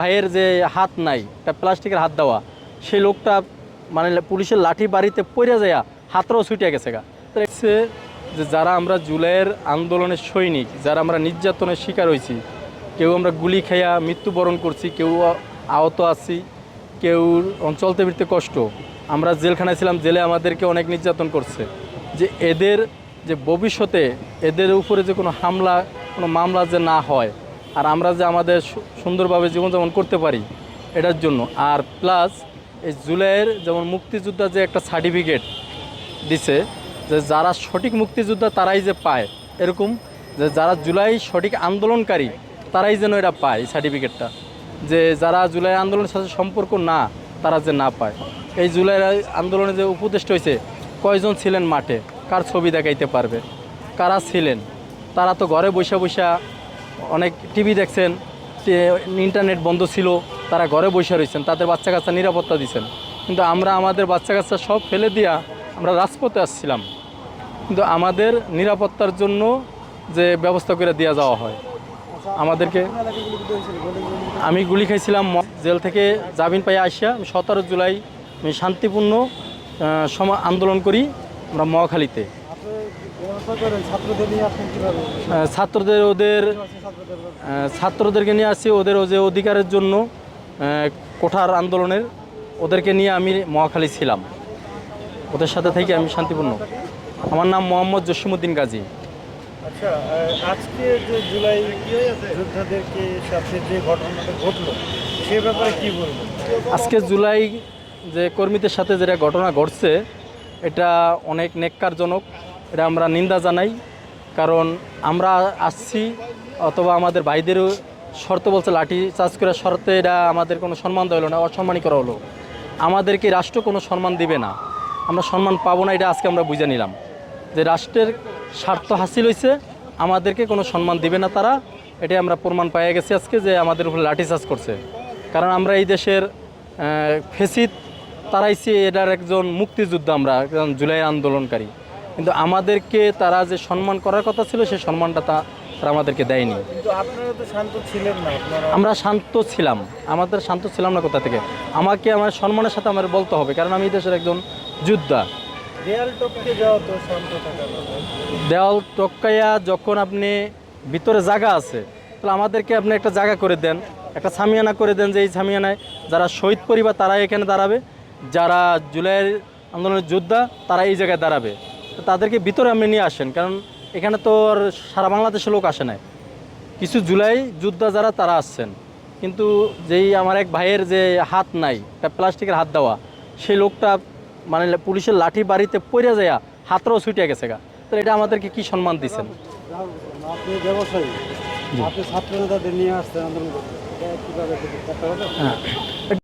ভাইয়ের যে হাত নাই, একটা প্লাস্টিকের হাত দেওয়া, সেই লোকটা মানে পুলিশের লাঠি বাড়িতে পড়ে যায় হাতরাও ছুটে গেছে গা। দেখছে যে যারা আমরা জুলাইয়ের আন্দোলনের সৈনিক, যারা আমরা নির্যাতনের শিকার হয়েছি কেউ আমরা গুলি খাইয়া মৃত্যুবরণ করছি, কেউ আহত আছি, কেউ চলতে ফিরতে কষ্ট, আমরা জেলখানায় ছিলাম, জেলে আমাদেরকে অনেক নির্যাতন করছে। যে এদের যে ভবিষ্যতে এদের উপরে যে কোনো হামলা, কোনো মামলা যে না হয় আর আমরা যে আমাদের সুন্দরভাবে জীবনযাপন করতে পারি, এটার জন্য। আর প্লাস এই জুলাইয়ের যেমন মুক্তিযোদ্ধা যে একটা সার্টিফিকেট দিছে, যে যারা সঠিক মুক্তিযোদ্ধা তারাই যে পায়, এরকম যে যারা জুলাই সঠিক আন্দোলনকারী তারাই যেন এটা পায় সার্টিফিকেটটা যে যারা জুলাই আন্দোলনের সাথে সম্পর্ক না, তারা যে না পায়। এই জুলাই আন্দোলনে যে উপদেষ্টা হয়েছে কয়জন ছিলেন মাঠে? কার ছবি দেখাইতে পারবে? কারা ছিলেন? তারা তো ঘরে বসে বসে অনেক টিভি দেখছেন, যে ইন্টারনেট বন্ধ ছিল, তারা ঘরে বসে রয়েছেন, তাদের বাচ্চা কাচ্চা নিরাপত্তা দিচ্ছেন। কিন্তু আমরা আমাদের বাচ্চা কাচ্চা সব ফেলে দিয়া আমরা রাজপথে আসছিলাম। কিন্তু আমাদের নিরাপত্তার জন্য যে ব্যবস্থা করে দেওয়া যাওয়া হয়, আমাদেরকে আমি গুলি খাইছিলাম জেল থেকে জামিন পাই আসিয়া আমি সতেরো জুলাই আমি শান্তিপূর্ণ আন্দোলন করি আমরা মহাখালীতে। ছাত্রদের ওদের ছাত্রদেরকে নিয়ে আসি ওদের ও যে অধিকারের জন্য কোঠার আন্দোলনের ওদেরকে নিয়ে আমি মহাখালী ছিলাম। ওদের সাথে থেকে আমি শান্তিপূর্ণ। আমার নাম মোহাম্মদ জসিমুদ্দিন গাজী। আচ্ছা আজকে যে জুলাই যোদ্ধাদেরকে সাথে যে ঘটনাটা ঘটলো সে ব্যাপারে কি বলব আজকে জুলাই যে কর্মীদের সাথে যেটা ঘটনা ঘটছে এটা অনেক নেককারজনক এটা আমরা নিন্দা জানাই, কারণ আমরা আসছি অথবা আমাদের ভাইদেরও শর্ত বলছে লাঠি চার্জ করে শর্তে এটা আমাদের কোনো সম্মান দেওয়া হলো না অসম্মানী করা হলো। আমাদেরকে রাষ্ট্র কোনো সম্মান দিবে না। আমরা সম্মান পাবো না, এটা আজকে আমরা বুঝে নিলাম। যে রাষ্ট্রের স্বার্থ হাসিল হয়েছে, আমাদেরকে কোনো সম্মান দিবে না তারা। এটাই আমরা প্রমাণ পেয়ে গেছি আজকে যে আমাদের উপরে লাঠিচার্জ করছে। কারণ আমরা এই দেশের ফেসিদ, তারাইছি, এটার একজন মুক্তিযোদ্ধা আমরা, একজন জুলাই আন্দোলনকারী। কিন্তু আমাদেরকে তারা যে সম্মান করার কথা ছিল সেই সম্মানটা তা তারা আমাদেরকে দেয়নি। কিন্তু আপনারা তো শান্ত ছিলেন না আমরা শান্ত ছিলাম। আমাদের শান্ত ছিলাম না কোথা থেকে? আমাকে আমার সম্মানের সাথে আমার বলতে হবে কারণ আমি দেশের একজন যোদ্ধা। দেওয়াল টপকাইয়া যখন আপনি ভিতরে জায়গা আছে তাহলে আমাদেরকে আপনি একটা জায়গা করে দেন একটা সামিয়ানা করে দেন যে এই সামিয়ানায় যারা শহীদ পরিবার তারা এখানে দাঁড়াবে যারা জুলাইয়ের আন্দোলনের যোদ্ধা তারা এই জায়গায় দাঁড়াবে। তো তাদেরকে ভিতরে আপনি নিয়ে আসেন কারণ এখানে তো আর সারা বাংলাদেশের লোক আসে নাই। কিছু জুলাই যোদ্ধা যারা তারা আসছেন। কিন্তু যেই আমার এক ভাইয়ের যে হাত নাই একটা প্লাস্টিকের হাত দেওয়া সেই লোকটা মানে পুলিশের লাঠি বাড়িতে পড়ে যায় হাতটাও ছুটে গেছে গা। তো এটা আমাদেরকে কি সম্মান দিচ্ছেন আপনি ব্যবসায়ী আপনি ছাত্র নেতাদের নিয়ে আসছেন আন্দোলন করতে? হ্যাঁ।